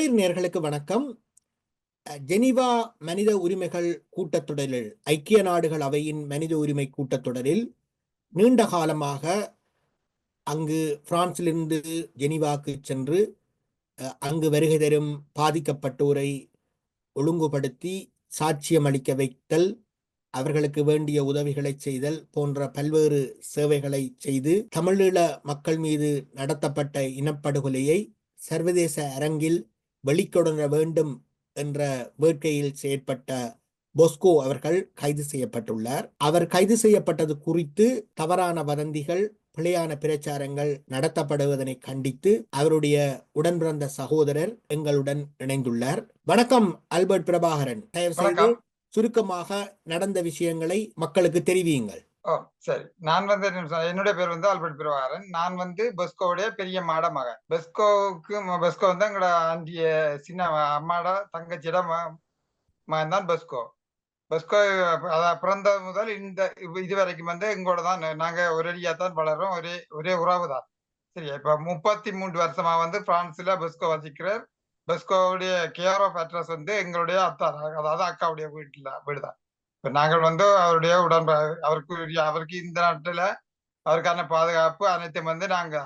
மகளிர் நேர்களுக்கு வணக்கம். ஜெனிவா மனித உரிமைகள் கூட்டத்தொடரில் ஐக்கிய நாடுகள் அவையின் மனித உரிமை கூட்டத்தொடரில் நீண்ட காலமாக அங்கு பிரான்சிலிருந்து ஜெனிவாக்கு சென்று அங்கு வருகை தரும் பாதிக்கப்பட்டோரை ஒழுங்குபடுத்தி சாட்சியம் அளிக்க வைத்தல் அவர்களுக்கு வேண்டிய உதவிகளை செய்தல் போன்ற பல்வேறு சேவைகளை செய்து தமிழீழ மக்கள் மீது நடத்தப்பட்ட இனப்படுகொலையை சர்வதேச அரங்கில் வெளிக்கொணர வேண்டும் என்ற வேட்கையில் செயற்பட்ட பொஸ்கோ அவர்கள் கைது செய்யப்பட்டுள்ளார். அவர் கைது செய்யப்பட்டது குறித்து தவறான வதந்திகள் பிழையான பிரச்சாரங்கள் நடத்தப்படுவதனை கண்டித்து அவருடைய உடன்பிறந்த சகோதரர் எங்களுடன் இணைந்துள்ளார். வணக்கம் ஆல்பர்ட் பிரபாகரன். தயவு செய்து. சுருக்கமாக நடந்த விஷயங்களை மக்களுக்கு தெரிவியுங்கள். ஓ சரி. நான் வந்து என்னுடைய பேர் வந்து ஆல்பர்ட் பிரபாகரன். நான் வந்து பெஸ்கோவுடைய பெரிய மாட மகன். பெஸ்கோவுக்கு பெஸ்கோ வந்து எங்களோட ஆண்டிய சின்ன அம்மாட தங்கச்சியிட மகன் தான் பெஸ்கோ. பெஸ்கோ அதான் பிறந்த முதல் இந்த இது- வரைக்கும் வந்து எங்களோட தான் நாங்க ஒரேடியா தான் வளரும் ஒரே ஒரே உறவு தான். சரியா இப்ப முப்பத்தி மூன்று வருஷமா வந்து பிரான்ஸ்ல பெஸ்கோ வசிக்கிறார். பெஸ்கோவுடைய கேர் ஆஃப் அட்ரஸ் வந்து எங்களுடைய அத்தா அதாவது அக்காவுடைய வீட்டுல வீடுதான். இப்ப நாங்கள் வந்து அவருடைய உடன்ப அவருக்கு அவருக்கு இந்த நாட்டுல அவருக்கான பாதுகாப்பு அனைத்தும் வந்து நாங்க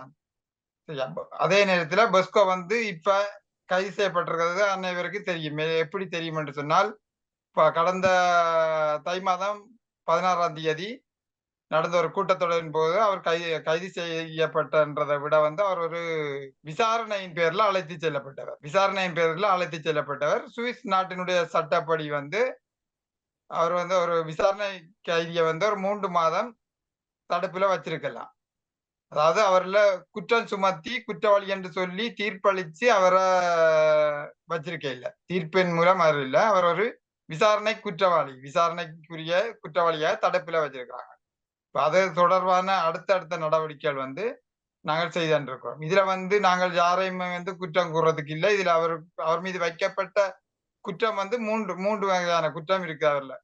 அதே நேரத்துல பெஸ்கோ வந்து இப்ப கைது செய்யப்பட்டிருக்கிறது அனைவருக்கும் தெரியும். எப்படி தெரியும் என்று சொன்னால் இப்ப கடந்த தை மாதம் பதினாறாம் தேதி நடந்த ஒரு கூட்டத்தொடரின் போது அவர் கைது கைது செய்யப்பட்டன்றதை விட வந்து அவர் ஒரு விசாரணையின் பேர்ல அழைத்து செல்லப்பட்டவர். விசாரணையின் பேர்ல அழைத்து செல்லப்பட்டவர். சுவிஸ் நாட்டினுடைய சட்டப்படி வந்து அவர் வந்து ஒரு விசாரணை கைதியை வந்து ஒரு மூன்று மாதம் தடுப்புல வச்சிருக்கலாம். அதாவது அவர்ல குற்றம் சுமத்தி குற்றவாளி என்று சொல்லி தீர்ப்பளிச்சு அவரை வச்சிருக்க இல்லை. தீர்ப்பின் மூலம் அவர் இல்லை. அவர் ஒரு விசாரணை குற்றவாளி. விசாரணைக்குரிய குற்றவாளியாக தடுப்புல வச்சிருக்கிறாங்க. அது தொடர்பான அடுத்தடுத்த நடவடிக்கைகள் வந்து நாங்கள் செய்திருக்கிறோம் இதுல வந்து நாங்கள் யாரையுமே வந்து குற்றம் கூறுறதுக்கு இல்லை. இதுல அவர் அவர் மீது வைக்கப்பட்ட குற்றம் வந்து மூன்று மூன்று வகையான குற்றம் இருக்கு அவர்ல.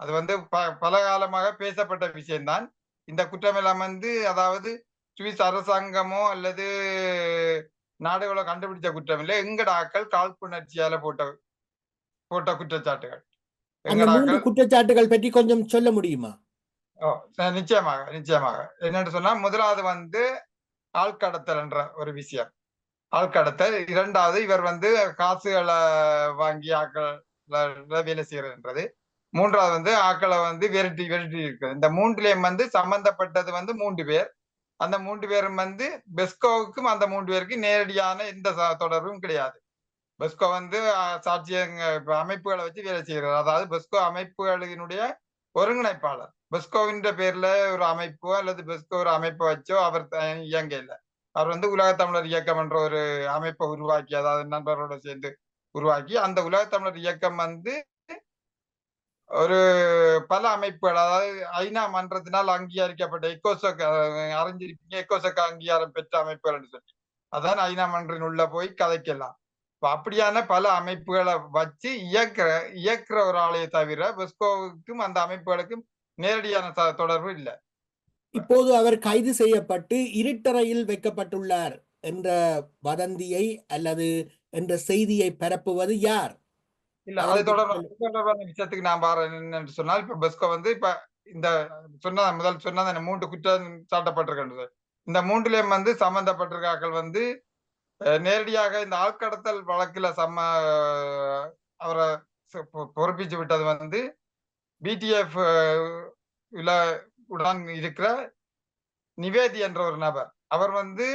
அது வந்து ப- பல காலமாக பேசப்பட்ட விஷயம்தான். இந்த குற்றம் எல்லாம் வந்து அதாவது சுவிஸ் அரசாங்கமோ அல்லது நாடுகளோ கண்டுபிடிச்ச குற்றம் இல்லை எங்கட ஆக்கள் காழ்ப்புணர்ச்சியால போட்ட போட்ட குற்றச்சாட்டுகள். எங்கட குற்றச்சாட்டுகள் பற்றி கொஞ்சம் சொல்ல முடியுமா? நிச்சயமாக நிச்சயமாக. என்னன்னு சொன்னா முதலாவது வந்து ஆள்கடத்தல் என்ற ஒரு விஷயம். ஆள்கடத்தல். இரண்டாவது இவர் வந்து காசுகளை வாங்கி ஆக்களை வேலை செய்யறதுன்றது. மூன்றாவது வந்து ஆக்களை வந்து விரட்டி விரட்டி இருக்கு. இந்த மூன்றுலயும் வந்து சம்பந்தப்பட்டது வந்து மூன்று பேர். அந்த மூன்று பேரும் வந்து பெஸ்கோவுக்கும் அந்த மூன்று பேருக்கும் நேரடியான எந்த தொடர்பும் கிடையாது. பெஸ்கோ வந்து சாட்சிய அமைப்புகளை வச்சு வேலை செய்கிறார். அதாவது பெஸ்கோ அமைப்புகளினுடைய ஒருங்கிணைப்பாளர். பெஸ்கோவின் பேர்ல ஒரு அமைப்போ அல்லது பெஸ்கோ ஒரு அமைப்பை வச்சோ அவர் இயங்க இல்லை. அவர் வந்து உலக தமிழர் இயக்கம் என்ற ஒரு அமைப்பை உருவாக்கி அதாவது நண்பரோட சேர்ந்து உருவாக்கி அந்த உலக தமிழர் இயக்கம் வந்து ஒரு பல அமைப்புகள். அதாவது ஐநா மன்றத்தினால் அங்கீகரிக்கப்பட்ட எக்கோசக் அறிஞ்சிருப்பீங்க. எக்கோசக் அங்கீகாரம் பெற்ற அமைப்புகள் சொல்லி. அதான் ஐநா மன்றின் உள்ள போய் கதைக்கலாம். அப்படியான பல அமைப்புகளை வச்சு இயக்குற இயக்குற ஒரு ஆளையை தவிர பெஸ்கோவுக்கும் அந்த அமைப்புகளுக்கும் நேரடியான தொடர்பு இல்லை. இப்போது அவர் கைது செய்யப்பட்டு இருட்டறையில் வைக்கப்பட்டுள்ளார். என்ற வதந்தியை அல்லது என்ற செய்தியை பரப்புவது யார்? இல்ல அதை தொடர்பான விஷயத்துக்கு நான் பாரு சொன்னால் இப்ப பெஸ்கோ வந்து இப்ப இந்த சொன்ன முதல் சொன்ன மூன்று குற்றம் சாட்டப்பட்டிருக்கின்றது. இந்த மூன்றுலயும் வந்து சம்பந்தப்பட்டிருக்காக்கள் வந்து நேரடியாக இந்த ஆட்கடத்தல் வழக்குல சம்ம அவரை பொறுப்பிச்சு விட்டது வந்து பிடிஎஃப் உடன் இருக்கிற நிவேதி என்ற ஒரு நபர். அவர் வந்து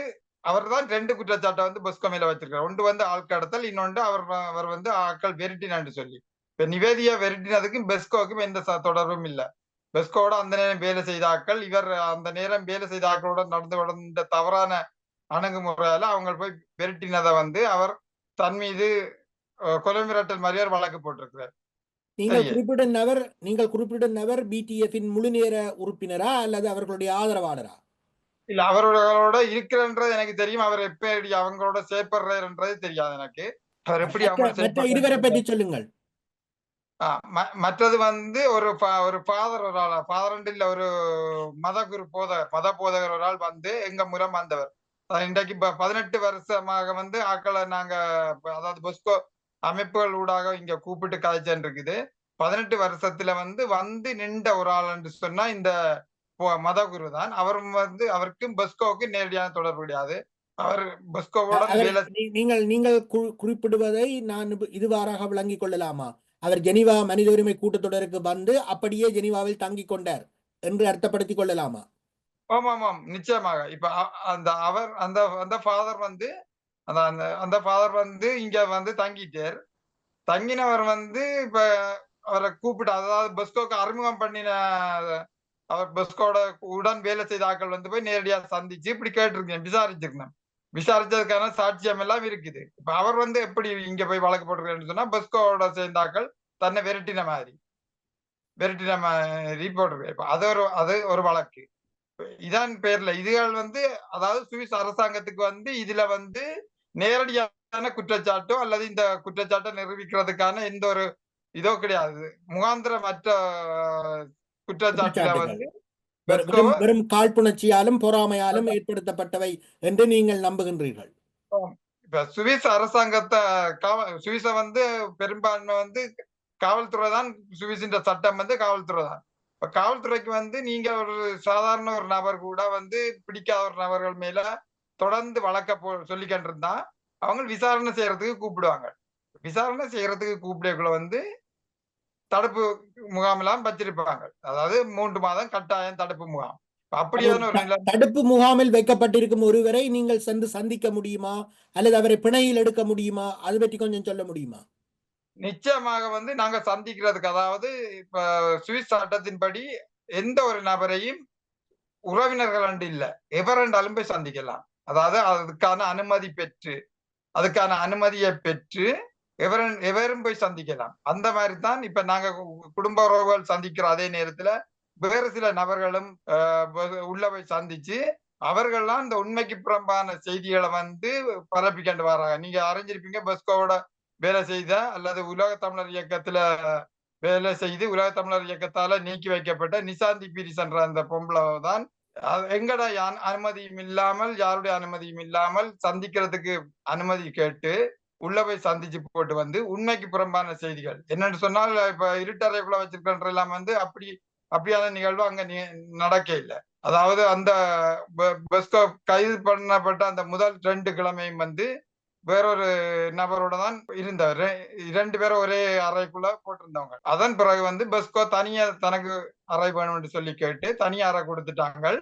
அவர் தான் ரெண்டு குற்றச்சாட்டை வந்து பெஸ்கோ மேல வச்சிருக்காரு. ஒன்று வந்து ஆட்கடத்தல் இன்னொன்று அவர் அவர் வந்து ஆட்கள் வெரிட்டினான்னு சொல்லி. இப்ப நிவேதியா வெரிட்டினதுக்கும் பெஸ்கோவுக்கும் எந்த தொடர்பும் இல்ல. பெஸ்கோவோட அந்த நேரம் வேலை செய்த ஆட்கள் இவர் அந்த நேரம் வேலை செய்த ஆட்களோட நடந்து கொண்ட தவறான அணுகுமுறையால அவங்க போய் வெரிட்டினதை வந்து அவர் தன் மீது கொலை மிரட்டல் மாதிரியே ஒரு வழக்கு போட்டிருக்கிறார். நீங்கள் சரி. குறிப்பிடும் நபர் நீங்கள் குறிப்பிடும் நபர் பிடிஎஃபின் முழு நேர உறுப்பினரா அல்லது அவர்களுடைய ஆதரவாளரா? இல்ல அவர்களோட இருக்கிறன்றது எனக்கு தெரியும். அவர் எப்படி அவங்களோட சேர்ப்படுறாருன்றது தெரியாது எனக்கு. அவர் எப்படி மற்ற இருவரை பற்றி சொல்லுங்கள். மற்றது வந்து ஒரு ஒரு ஃபாதர் ஒரு ஆள் ஃபாதர் இல்ல ஒரு மத குரு போதகர் மத போதகர் ஒரு ஆள் வந்து எங்க மூலம் வந்தவர். இன்றைக்கு இப்ப பதினெட்டு வருஷமாக வந்து ஆக்களை நாங்க அதாவது பொஸ்கோ அமைப்புகள் ஊடாக இங்க கூப்பிட்டு கதைச்சேன் இருக்குது பதினெட்டு வருஷத்துல வந்து வந்து நின்ற ஒரு ஆள் என்று சொன்னா இந்த பொ- மதகுரு தான் அவரும் வந்து அவருக்கும் பெஸ்கோவுக்கு நேரடியான தொடர்பு கிடையாது. அவர் பெஸ்கோவோட நீங்கள் நீங்கள் குறிப்பிடுவதை நான் இது- இதுவாறாக விளங்கிக் கொள்ளலாமா? அவர் ஜெனீவா மனித உரிமை கூட்டத்தொடருக்கு வந்து அப்படியே ஜெனீவாவில் தங்கிக் கொண்டார் என்று அர்த்தப்படுத்திக் கொள்ளலாமா? ஆமாம் ஆமாம் நிச்சயமாக. இப்ப அந்த அவர் அந்த அந்த ஃபாதர் வந்து அந்த அந்த அந்த ஃபாதர் வந்து இங்க வந்து தங்கிட்டார். தங்கினவர் வந்து இப்ப அவரை கூப்பிட்டு அதாவது பெஸ்கோக்கு அறிமுகம் பண்ணின அவர் பெஸ்கோட உடன் வேலை செய்த ஆட்கள் வந்து போய் நேரடியா சந்திச்சு இப்படி கேட்டிருக்கேன் விசாரிச்சிருக்கேன். விசாரிச்சதுக்கான சாட்சியம் எல்லாம் இருக்குது. இப்ப அவர் வந்து எப்படி இங்க போய் வழக்கு போட்டிருக்காருன்னு சொன்னா பெஸ்கோட சேர்ந்த ஆட்கள் தன்னை விரட்டின மாதிரி. விரட்டின மாதிரி போட்டிருக்காரு இப்ப அது ஒரு அது ஒரு வழக்கு. இதான் பேர்ல. இதுகள் வந்து அதாவது சுவிஸ் அரசாங்கத்துக்கு வந்து இதுல வந்து நேரடியான குற்றச்சாட்டோ அல்லது இந்த குற்றச்சாட்டை நிரூபிக்கிறதுக்கான எந்த ஒரு இதோ கிடையாது. முகாந்திரமற்ற குற்றச்சாட்டுல வந்து வெறும் காழ்ப்புணர்ச்சியாலும் பொறாமையாலும் ஏற்படுத்தப்பட்டவை என்று நீங்கள் நம்புகின்றீர்கள். இப்ப சுவிஸ் அரசாங்கத்தை சுவிஸ வந்து பெரும்பான்மை வந்து காவல்துறை தான் சுவிஸின் சட்டம் வந்து காவல்துறை தான். இப்ப காவல்துறைக்கு வந்து நீங்க ஒரு சாதாரண ஒரு நபர் கூட வந்து பிடிக்காத ஒரு நபர்கள் மேல தொடர்ந்து வழக்க போ சொல்லிக்கிட்டு இருந்தா அவங்க விசாரணை செய்யறதுக்கு கூப்பிடுவாங்க. விசாரணை செய்யறதுக்கு கூப்பிடக்குள்ள வந்து தடுப்பு முகாம் எல்லாம் வச்சிருப்பாங்க. அதாவது மூன்று மாதம் கட்டாயம் தடுப்பு முகாம். அப்படியான தடுப்பு முகாமில் வைக்கப்பட்டிருக்கும் ஒருவரை நீங்கள் சென்று சந்திக்க முடியுமா? அல்லது அவரை பிணையில் எடுக்க முடியுமா? அது பற்றி கொஞ்சம் சொல்ல முடியுமா? நிச்சயமாக வந்து நாங்க சந்திக்கிறதுக்கு அதாவது இப்ப சுவிஸ் சட்டத்தின்படி எந்த ஒரு நபரையும் உறவினர்கள் அண்டு இல்ல. எவரெண்டாலும் போய் சந்திக்கலாம். அதாவது அதுக்கான அனுமதி பெற்று அதுக்கான அனுமதியை பெற்று எவரும் எவரும் போய் சந்திக்கலாம். அந்த மாதிரி தான் இப்ப நாங்க குடும்ப உறவுகள் சந்திக்கிற அதே நேரத்துல வேறு சில நபர்களும் ஆஹ், உள்ள போய் சந்திச்சு அவர்கள்லாம் இந்த உண்மைக்கு புறம்பான செய்திகளை வந்து பரப்பிக்கண்டு வராங்க. நீங்க அறிஞ்சிருப்பீங்க பெஸ்கோவோட வேலை செய்த அல்லது உலக தமிழர் இயக்கத்துல வேலை செய்து உலக தமிழர் இயக்கத்தால நீக்கி வைக்கப்பட்ட நிசாந்தி பீரிஸ் என்ற அந்த பொம்பளை தான் எங்கட அனுமதியும் இல்லாமல் யாருடைய அனுமதியும் இல்லாமல் சந்திக்கிறதுக்கு அனுமதி கேட்டு உள்ள போய் சந்திச்சு போட்டு வந்து உண்மைக்கு புறம்பான செய்திகள். என்னன்னு சொன்னால் இப்ப இருட்டறைக்குள்ள வச்சிருக்கின்ற எல்லாம் வந்து அப்படி அப்படியான நிகழ்வு அங்க நடக்க இல்லை. அதாவது அந்த பெ- பெஸ்கோ கைது பண்ணப்பட்ட அந்த முதல் ரெண்டு கிழமையும் வந்து வேறொரு நபரோட தான் இருந்தவர். ரெ- இரண்டு பேரும் ஒரே அறைக்குள்ள போட்டிருந்தவங்க. அதன் பிறகு வந்து பெஸ்கோ தனியா தனக்கு அறை வேணும்னு சொல்லி கேட்டு தனியா அறை கொடுத்துட்டாங்க.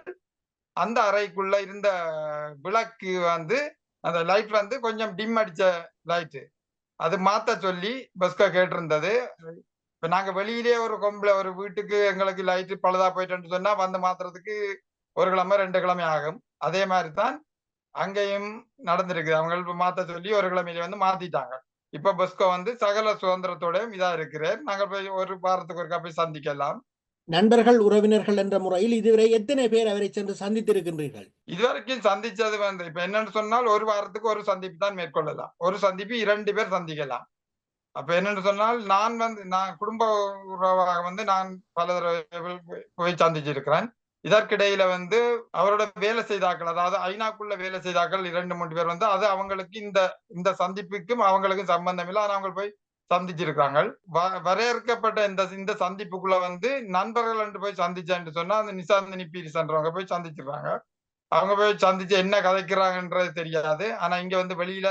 அந்த அறைக்குள்ள இருந்த விளக்கு வந்து அந்த லைட் வந்து கொஞ்சம் டிம் அடிச்ச லைட்டு அது மாத்த சொல்லி பெஸ்கோ கேட்டிருந்தது. இப்ப நாங்க வெளியிலே ஒரு கொம்புல ஒரு வீட்டுக்கு எங்களுக்கு லைட்டு பழுதா போயிட்டேன்னு சொன்னா வந்து மாத்துறதுக்கு ஒரு கிழமை ரெண்டு கிழமை ஆகும். அதே மாதிரி தான் அங்கேயும் நடந்திருக்குது. அவங்க இப்போ மாத்த சொல்லி ஒரு கிழமையில வந்து மாத்திட்டாங்க. இப்ப பெஸ்கோ வந்து சகல சுதந்திரத்தோடையும் இதா இருக்கிறார் நாங்கள் போய் ஒரு வாரத்துக்கு ஒருக்கா போய் சந்திக்கலாம். நண்பர்கள் உறவினர்கள் என்ற முறையில் இதுவரை எத்தனை பேர் அவரை சென்று சந்தித்திருக்கின்றீர்கள்? இதுவரைக்கும் சந்திச்சது வந்து இப்ப என்னன்னு சொன்னால் ஒரு வாரத்துக்கு ஒரு சந்திப்பு தான் மேற்கொள்ளலாம். ஒரு சந்திப்பு இரண்டு பேர் சந்திக்கலாம். அப்ப என்னன்னு சொன்னால் நான் வந்து நான் குடும்ப உறவாக வந்து நான் பல தடவை போய் சந்திச்சிருக்கிறேன். இதற்கிடையில வந்து அவரோட வேலை செய்தாக்கள் அதாவது ஐநாக்குள்ள வேலை செய்தாக்கள் இரண்டு மூன்று பேர் வந்து அது அவங்களுக்கு இந்த இந்த சந்திப்புக்கும் அவங்களுக்கும் சம்பந்தம் இல்லை. ஆனால் அவங்க போய் சந்திச்சிருக்காங்க வ- வரையறுக்கப்பட்ட இந்த இந்த சந்திப்புக்குள்ள வந்து நண்பர்கள் என்று போய் சந்திச்சான்னு சொன்னா அந்த நிசாந்தினி பீரிசன்றவங்க போய் சந்திச்சிருக்காங்க. அவங்க போய் சந்திச்சு என்ன கதைக்கிறாங்கன்றது தெரியாது. ஆனா இங்க வந்து வெளியில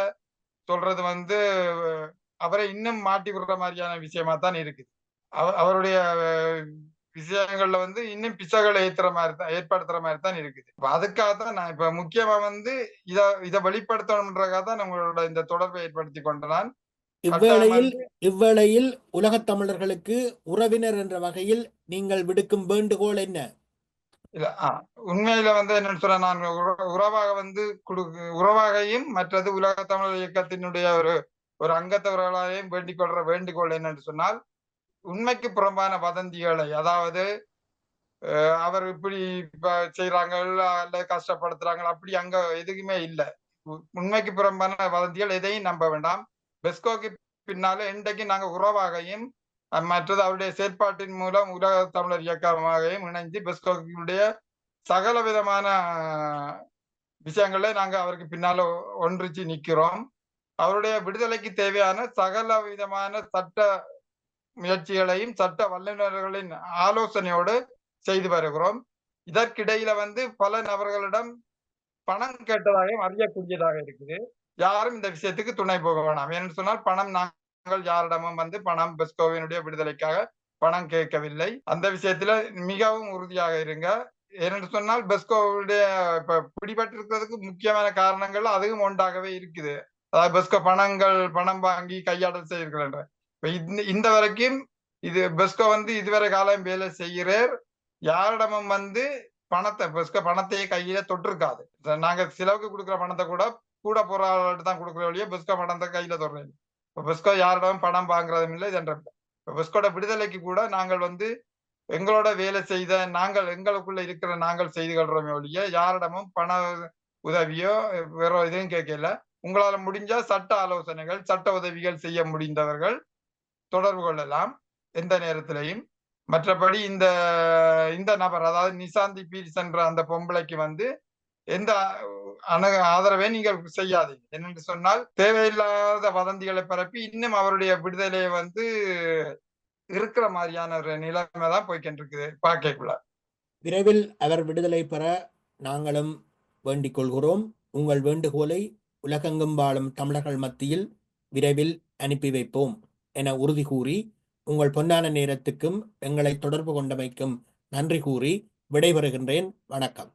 சொல்றது வந்து அவரை இன்னும் மாட்டி விடுற மாதிரியான விஷயமா தான் இருக்குது. அவ- அவருடைய விஷயங்கள்ல வந்து இன்னும் பிசகளை ஏத்துற மாதிரி தான் ஏற்படுத்துற மாதிரி தான் இருக்குது. அதுக்காக தான் நான் இப்ப முக்கியமா வந்து இத இதை வெளிப்படுத்தணும்ன்றதுக்காக தான் உங்களோட இந்த தொடர்பை ஏற்படுத்தி கொண்ட நான். இவ்வேளையில் இவ்வேளையில் உலகத் தமிழர்களுக்கு உறவினர் என்ற வகையில் நீங்கள் விடுக்கும் வேண்டுகோள் என்ன? இல்ல உண்மையில வந்து என்னன்னு சொன்னா நான் உற- உறவாக வந்து குடு உறவாகையும் மற்றது உலக தமிழர் இயக்கத்தினுடைய ஒரு ஒரு அங்கத்தவர்களாலையும் வேண்டிக் கொள்ற வேண்டுகோள் என்னன்னு சொன்னால் உண்மைக்கு புறம்பான வதந்திகளை அதாவது அவர் இப்படி இப்ப செய்யறாங்க அல்ல கஷ்டப்படுத்துறாங்க அப்படி அங்க எதுக்குமே இல்லை. உண்மைக்கு புறம்பான வதந்திகள் எதையும் நம்ப வேண்டாம். பெஸ்கோக்கு பின்னால இன்றைக்கு நாங்க உறவாகையும் மற்றது அவருடைய செயற்பாட்டின் மூலம் உலக தமிழர் இயக்கமாகவும் இணைஞ்சு பெஸ்கோக்கினுடைய சகல விதமான விஷயங்களை நாங்க அவருக்கு பின்னால ஒன்றிச்சு நிக்கிறோம். அவருடைய விடுதலைக்கு தேவையான சகல விதமான சட்ட முயற்சிகளையும் சட்ட வல்லுநர்களின் ஆலோசனையோடு செய்து வருகிறோம். இதற்கிடையில வந்து பல நபர்களிடம் பணம் கேட்டதாகவும் அறியக்கூடியதாக இருக்குது. யாரும் இந்த விஷயத்துக்கு துணை போக வேணாம். என்று சொன்னால் பணம் நாங்கள் யாரிடமும் வந்து பணம் பெஸ்கோவினுடைய விடுதலைக்காக பணம் கேட்கவில்லை. அந்த விஷயத்துல மிகவும் உறுதியாக இருங்க. ஏனென்று சொன்னால் பெஸ்கோவுடைய இப்ப பிடிபட்டிருக்கிறதுக்கு முக்கியமான காரணங்கள் அதுவும் ஒன்றாகவே இருக்குது. அதாவது பெஸ்கோ பணங்கள் பணம் வாங்கி கையாடல் செய்திருக்கின்ற இப்ப இந்த இந்த வரைக்கும் இது பெஸ்கோ வந்து இதுவரை காலம் வேலை செய்கிறார். யாரிடமும் வந்து பணத்தை பணத்தையே கையில தொட்டிருக்காது. நாங்க செலவுக்கு கொடுக்குற பணத்தை கூட கூட போறாள்கிட்ட தான் கொடுக்குற வழியே பெஸ்கோ பணத்தை கையில தொடர்றது இப்போ பெஸ்கோ யாரிடம் பணம் வாங்குறதும் இல்லை இதென்ற இப்போ பெஸ்கோட விடுதலைக்கு கூட நாங்கள் வந்து எங்களோட வேலை செய்த நாங்கள் எங்களுக்குள்ள இருக்கிற நாங்கள் செய்து கொள்றோமே ஒழிய யாரிடமும் பண உதவியோ வேற எதுவும் கேட்கல. உங்களால முடிஞ்சா சட்ட ஆலோசனைகள் சட்ட உதவிகள் செய்ய முடிந்தவர்கள் தொடர்பு கொள்ளலாம். எந்த நேரத்திலையும் மற்றபடி இந்த இந்த நபர் அதாவது நிசாந்தி பீரிஸ் என்ற அந்த பொம்பளைக்கு வந்து எந்த அணுக ஆதரவை நீங்கள் செய்யாதீங்க. என்னென்று சொன்னால் தேவையில்லாத வதந்திகளை பரப்பி இன்னும் அவருடைய விடுதலையை வந்து இருக்கிற மாதிரியான ஒரு நிலைமை தான் போய்கிட்டு இருக்குது பாக்கைக்குள்ள விரைவில் அவர் விடுதலை பெற நாங்களும் வேண்டிக் கொள்கிறோம். உங்கள் வேண்டுகோளை உலகெங்கும் வாழும் தமிழர்கள் மத்தியில் விரைவில் அனுப்பி வைப்போம் என உறுதி கூறி உங்கள் பொன்னான நேரத்துக்கும் எங்களை தொடர்பு கொண்டமைக்கும் நன்றி கூறி விடைபெறுகின்றேன். வணக்கம்.